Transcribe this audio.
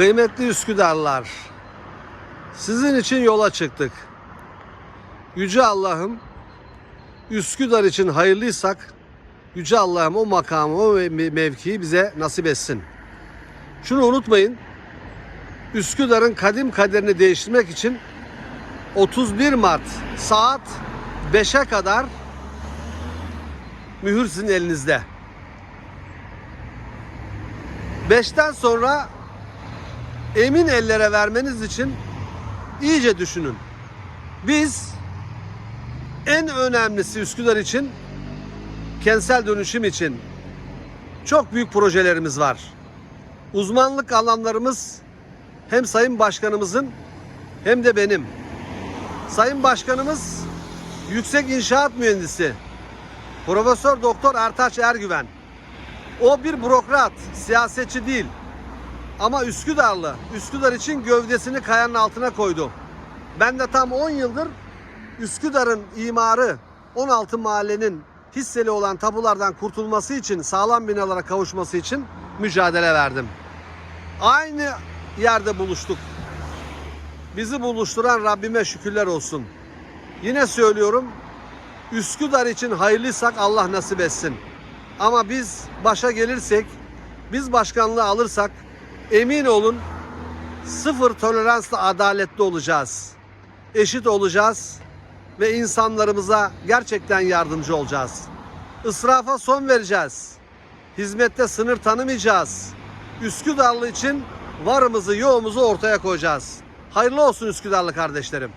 Kıymetli Üsküdarlar, sizin için yola çıktık. Yüce Allah'ım, Üsküdar için hayırlıysak, Yüce Allah'ım o makamı, o me- mevkiyi bize nasip etsin. Şunu unutmayın, Üsküdar'ın kadim kaderini değiştirmek için 31 Mart saat 5'e kadar mühür sizin elinizde. 5'ten sonra emin ellere vermeniz için iyice düşünün. Biz en önemlisi Üsküdar için kentsel dönüşüm için çok büyük projelerimiz var. Uzmanlık alanlarımız hem Sayın Başkanımızın hem de benim. Sayın Başkanımız yüksek inşaat mühendisi Profesör Doktor Ertaç Ergüven. O bir bürokrat, siyasetçi değil. Ama Üsküdarlı. Üsküdar için gövdesini kayanın altına koydu. Ben de tam 10 yıldır Üsküdar'ın imarı 16 mahallenin hisseli olan tapulardan kurtulması için, sağlam binalara kavuşması için mücadele verdim. Aynı yerde buluştuk. Bizi buluşturan Rabbime şükürler olsun. Yine söylüyorum, Üsküdar için hayırlıysak Allah nasip etsin. Ama biz başa gelirsek, biz başkanlığı alırsak emin olun sıfır toleransla adaletli olacağız. Eşit olacağız ve insanlarımıza gerçekten yardımcı olacağız. Israfa son vereceğiz. Hizmette sınır tanımayacağız. Üsküdarlı için varımızı yoğumuzu ortaya koyacağız. Hayırlı olsun Üsküdarlı kardeşlerim.